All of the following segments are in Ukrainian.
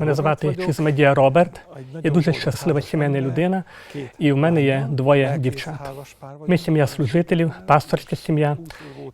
Мене звати Чізмедія Роберт. Я дуже щаслива сімейна людина, і в мене є двоє дівчат. Ми сім'я служителів, пасторська сім'я.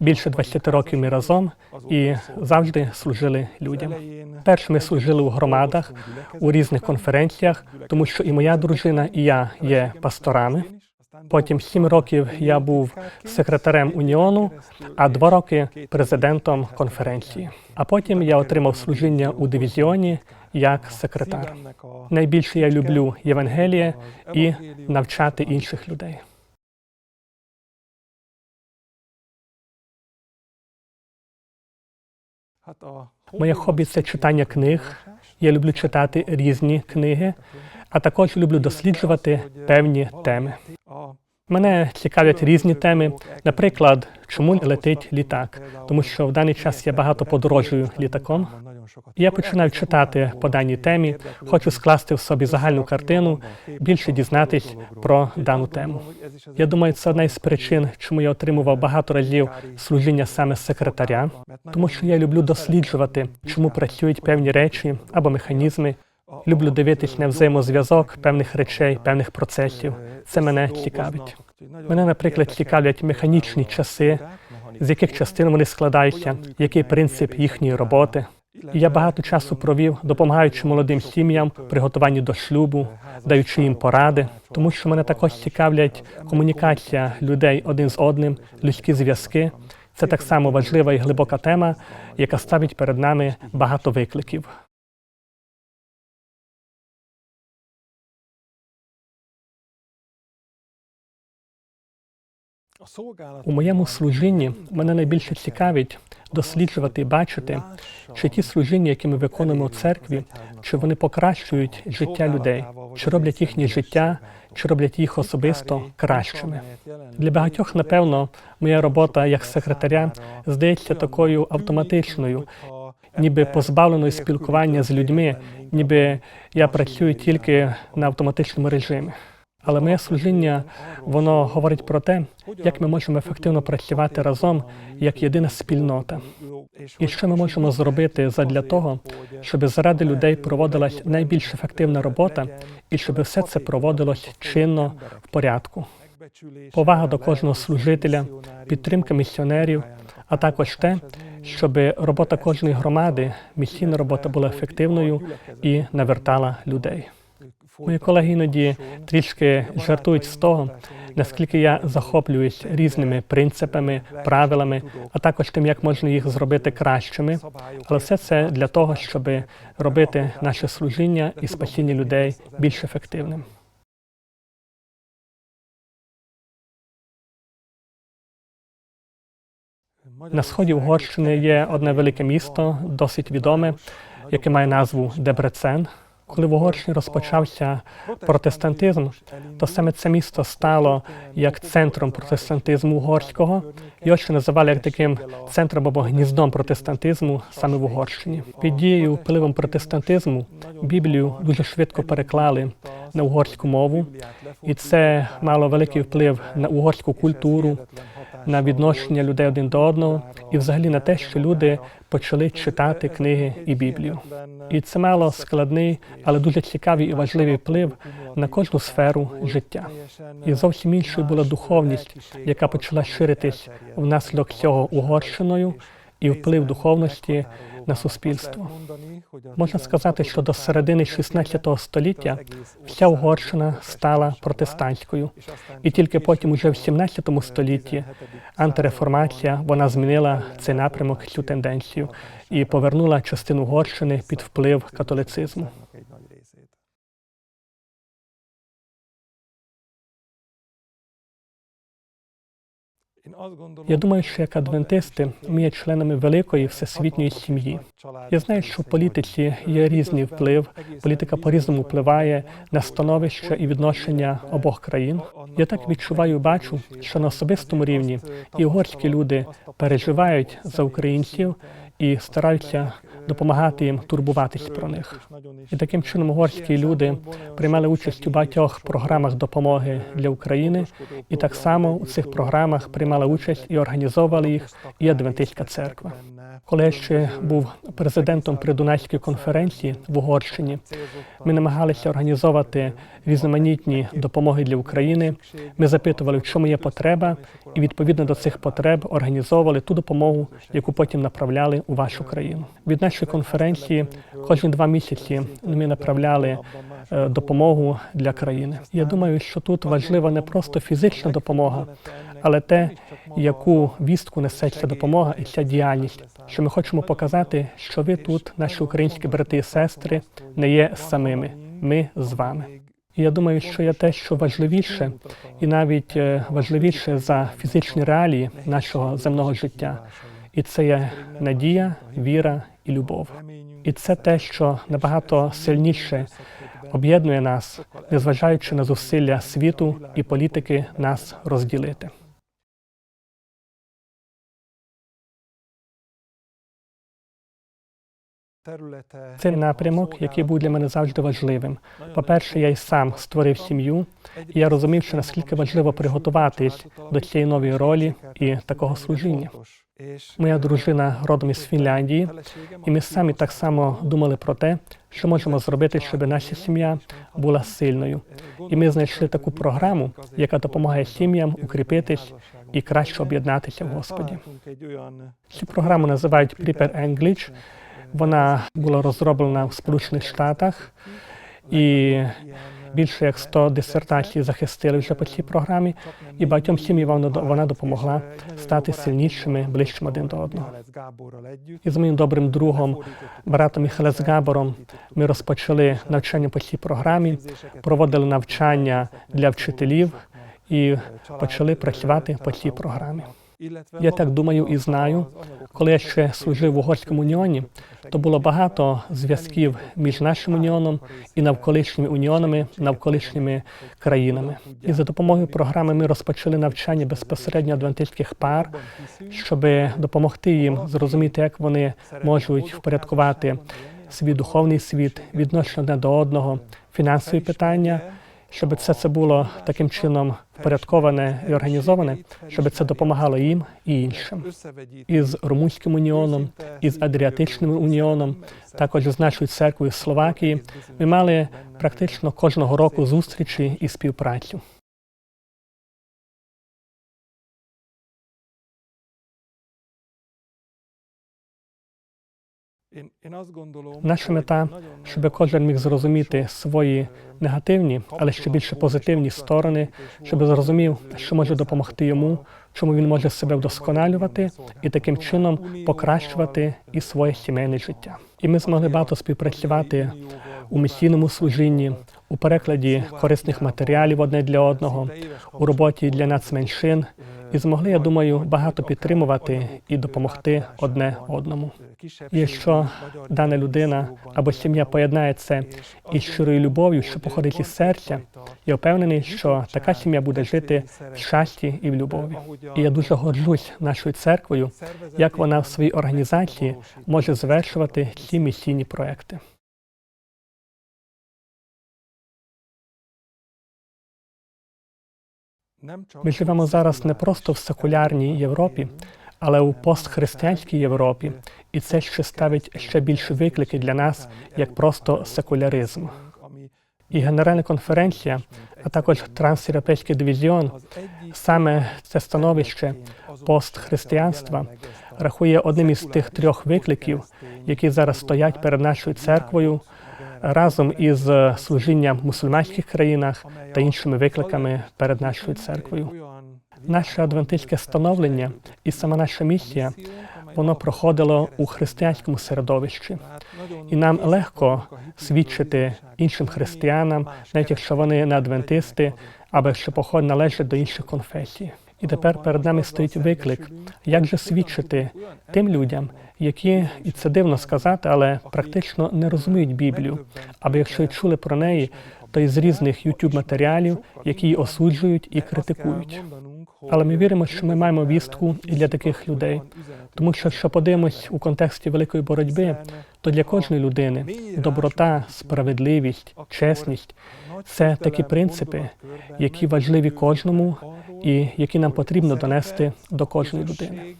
Більше 20 років ми разом і завжди служили людям. Перше ми служили у громадах, у різних конференціях, тому що і моя дружина, і я є пасторами. Потім сім років я був секретарем уніону, а два роки президентом конференції. А потім я отримав служіння у дивізіоні як секретар. Найбільше я люблю Євангеліє і навчати інших людей. Моє хобі це читання книг. Я люблю читати різні книги, а також люблю досліджувати певні теми. Мене цікавлять різні теми. Наприклад, чому летить літак? Тому що в даний час я багато подорожую літаком. Я починаю читати по даній темі, хочу скласти в собі загальну картину, більше дізнатись про дану тему. Я думаю, це одна із причин, чому я отримував багато разів служіння саме секретаря, тому що я люблю досліджувати, чому працюють певні речі або механізми. Люблю дивитись на взаємозв'язок певних речей, певних процесів. Це мене цікавить. Мене, наприклад, цікавлять механічні часи, з яких частин вони складаються, який принцип їхньої роботи. І я багато часу провів, допомагаючи молодим сім'ям при готуванні до шлюбу, даючи їм поради, тому що мене також цікавлять комунікація людей один з одним, людські зв'язки. Це так само важлива і глибока тема, яка ставить перед нами багато викликів. У моєму служінні мене найбільше цікавить досліджувати і бачити, чи ті служіння, які ми виконуємо у церкві, чи вони покращують життя людей, чи роблять їхнє життя, чи роблять їх особисто кращими. Для багатьох, напевно, моя робота як секретаря здається такою автоматичною, ніби позбавленою спілкування з людьми, ніби я працюю тільки на автоматичному режимі. Але моє служіння воно говорить про те, як ми можемо ефективно працювати разом як єдина спільнота. І що ми можемо зробити задля того, щоб заради людей проводилась найбільш ефективна робота, і щоб все це проводилось чинно в порядку. Повага до кожного служителя, підтримка місіонерів, а також те, щоб робота кожної громади, місійна робота була ефективною і навертала людей. Мої колеги іноді трішки жартують з того, наскільки я захоплююсь різними принципами, правилами, а також тим, як можна їх зробити кращими. Але все це для того, щоб робити наше служіння і спасіння людей більш ефективним. На сході Угорщини є одне велике місто, досить відоме, яке має назву Дебрецен. Коли в Угорщині розпочався протестантизм, то саме це місто стало як центром протестантизму угорського. Його ще називали як таким центром або гніздом протестантизму саме в Угорщині. Під дією впливом протестантизму Біблію дуже швидко переклали на угорську мову, і це мало великий вплив на угорську культуру, на відношення людей один до одного, і взагалі на те, що люди почали читати книги і Біблію. І це мало складний, але дуже цікавий і важливий вплив на кожну сферу життя. І зовсім іншою була духовність, яка почала ширитись внаслідок цього Угорщиною, і вплив духовності на суспільство. Можна сказати, що до середини 16 століття вся Угорщина стала протестантською, і тільки потім, уже в 17 столітті, антиреформація вона змінила цей напрямок, цю тенденцію і повернула частину Угорщини під вплив католицизму. Я думаю, що як адвентисти ми є членами великої всесвітньої сім'ї. Я знаю, що в політиці є різний вплив. Політика по-різному впливає на становище і відношення обох країн. Я так відчуваю, бачу, що на особистому рівні і угорські люди переживають за українців і стараються допомагати їм турбуватись про них. І таким чином угорські люди приймали участь у багатьох програмах допомоги для України, і так само у цих програмах приймала участь і організовували їх і Адвентистська церква. Коли я ще був президентом Придунайської конференції в Угорщині, ми намагалися організовувати різноманітні допомоги для України. Ми запитували, в чому є потреба, і відповідно до цих потреб організовували ту допомогу, яку потім направляли у вашу країну. Від нашої конференції кожні два місяці ми направляли е, допомогу для країни. Я думаю, що тут важлива не просто фізична допомога, але те, яку вістку несе ця допомога і ця діяльність, що ми хочемо показати, що ви тут, наші українські брати і сестри, не є самими. Ми з вами. І я думаю, що є те, що важливіше, і навіть е, важливіше за фізичні реалії нашого земного життя. І це є надія, віра і любов. І це те, що набагато сильніше об'єднує нас, незважаючи на зусилля світу і політики нас розділити. Це напрямок, який був для мене завжди важливим. По-перше, я й сам створив сім'ю, і я розумів, що наскільки важливо приготуватись до цієї нової ролі і такого служіння. Моя дружина родом із Фінляндії, і ми самі так само думали про те, що можемо зробити, щоб наша сім'я була сильною. І ми знайшли таку програму, яка допомагає сім'ям укріпитись і краще об'єднатися в Господі. Цю програму називають Prepare English. Вона була розроблена в Сполучених Штатах і більше як 100 дисертацій захистили вже по цій програмі, і багатьом сім'ям вона- вона допомогла стати сильнішими, ближчими один до одного. І з моїм добрим другом, братом Міхалес Габором, ми розпочали навчання по цій програмі, проводили навчання для вчителів і почали працювати по цій програмі. Я так думаю і знаю, коли я ще служив в Угорському уніоні, то було багато зв'язків між нашим уніоном і навколишніми уніонами, навколишніми країнами. І за допомогою програми ми розпочали навчання безпосередньо адвентистських пар, щоб допомогти їм зрозуміти, як вони можуть впорядкувати свій духовний світ, відношення одне до одного, фінансові питання. Щоб це це було таким чином впорядковане і організоване, щоб це допомагало їм і іншим. Із Румунським уніоном, із Адріатичним уніоном, також з нашою церквою Словакії, ми мали практично кожного року зустрічі і співпрацю. Наша мета, щоб кожен міг зрозуміти свої негативні, але ще більше позитивні сторони, щоб зрозумів, що може допомогти йому, чому він може себе вдосконалювати і таким чином покращувати і своє сімейне життя. І ми змогли багато співпрацювати у місійному служінні, у перекладі корисних матеріалів одне для одного, у роботі для нацменшин, і змогли, я думаю, багато підтримувати і допомогти одне одному. І Якщо дана людина або сім'я поєднає це із щирою любов'ю, що походить із серця, я впевнений, що така сім'я буде жити в щасті і в любові. І я дуже горджусь нашою церквою, як вона в своїй організації може завершувати ці місійні проекти. Ми живемо зараз не просто в секулярній Європі, але у постхристиянській Європі, і це ще ставить ще більше виклики для нас, як просто секуляризм. І Генеральна конференція, а також трансєвропейський дивізіон, саме це становище постхристиянства рахує одним із тих трьох викликів, які зараз стоять перед нашою церквою разом із служінням в мусульманських країнах та іншими викликами перед нашою церквою. Наше адвентистське становлення і сама наша місія воно проходило у християнському середовищі, і нам легко свідчити іншим християнам, навіть якщо вони не адвентисти, або якщо поход належать до інших конфесій. І тепер перед нами стоїть виклик, як же свідчити тим людям, які, і це дивно сказати, але практично не розуміють Біблію, або якщо й чули про неї, то із різних youtube матеріалів, які її осуджують і критикують. Але ми віримо, що ми маємо вістку і для таких людей, тому що якщо подивимось у контексті великої боротьби, то для кожної людини доброта, справедливість, чесність це такі принципи, які важливі кожному і які нам потрібно донести до кожної людини.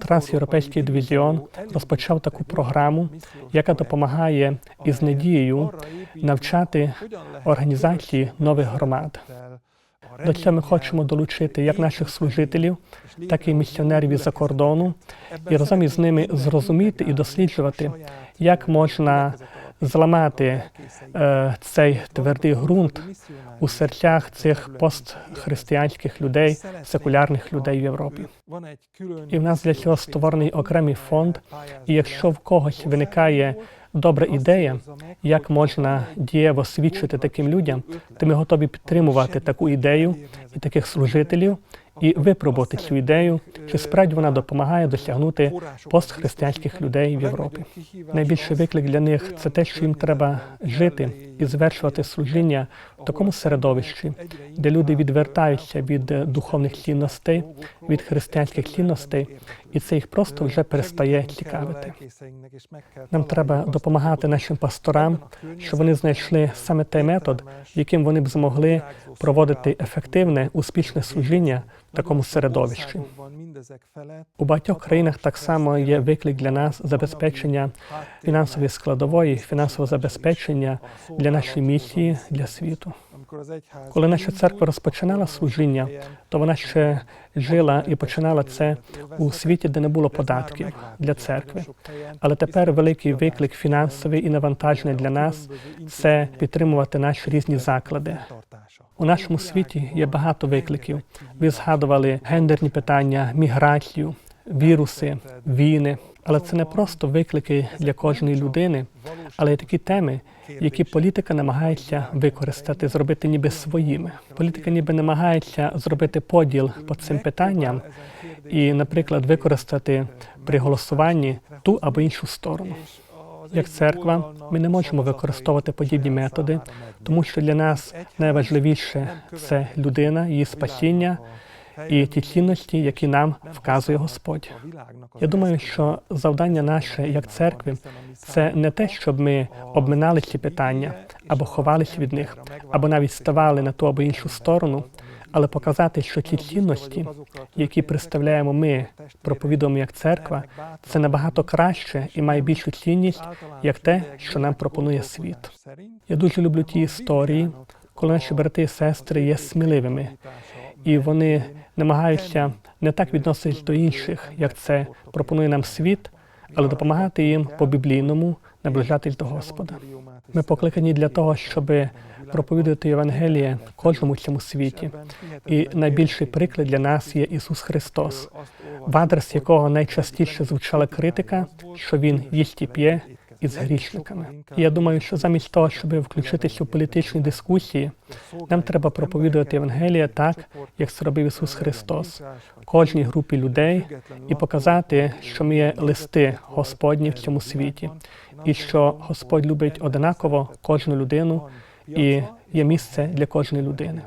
Трансєвропейський дивізіон розпочав таку програму, яка допомагає із надією навчати організації нових громад. До цього ми хочемо долучити як наших служителів, так і місіонерів із-за кордону, і разом із ними зрозуміти і досліджувати, як можна зламати е, цей твердий ґрунт у серцях цих постхристиянських людей, секулярних людей в Європі. І в нас для цього створений окремий фонд. І якщо в когось виникає добра ідея, як можна дієво свідчити таким людям, то ми готові підтримувати таку ідею і таких служителів і випробувати цю ідею, чи справді вона допомагає досягнути постхристиянських людей в Європі. Найбільший виклик для них це те, що їм треба жити і звершувати служіння в такому середовищі, де люди відвертаються від духовних цінностей, від християнських цінностей, і це їх просто вже перестає цікавити. Нам треба допомагати нашим пасторам, щоб вони знайшли саме той метод, яким вони б змогли проводити ефективне, успішне служіння в такому середовищі. У багатьох країнах так само є виклик для нас забезпечення фінансової складової, фінансового забезпечення для нашої місії для світу. Коли наша церква розпочинала служіння, то вона ще жила і починала це у світі, де не було податків для церкви. Але тепер великий виклик фінансовий і навантажений для нас це підтримувати наші різні заклади. У нашому світі є багато викликів. Ви згадували гендерні питання, міграцію, віруси, війни. Але це не просто виклики для кожної людини, але й такі теми, які політика намагається використати, зробити ніби своїми. Політика ніби намагається зробити поділ по цим питанням і, наприклад, використати при голосуванні ту або іншу сторону. Як церква, ми не можемо використовувати подібні методи, тому що для нас найважливіше це людина, її спасіння і ті цінності, які нам вказує Господь. Я думаю, що завдання наше як церкви це не те, щоб ми обминали ці питання або ховались від них, або навіть ставали на ту або іншу сторону, але показати, що ті цінності, які представляємо ми, проповідуємо як церква, це набагато краще і має більшу цінність, як те, що нам пропонує світ. Я дуже люблю ті історії, коли наші брати і сестри є сміливими, і вони намагаються не так відноситись до інших, як це пропонує нам світ, але допомагати їм по біблійному наближатись до Господа. Ми покликані для того, щоб проповідувати Євангеліє кожному цьому світі. І найбільший приклад для нас є Ісус Христос, в адрес якого найчастіше звучала критика, що Він їсть і п'є із грішниками. І я думаю, що замість того, щоб включитися у політичні дискусії, нам треба проповідувати Євангелія так, як це робив Ісус Христос, кожній групі людей і показати, що ми є листи Господні в цьому світі, і що Господь любить одинаково кожну людину і є місце для кожної людини.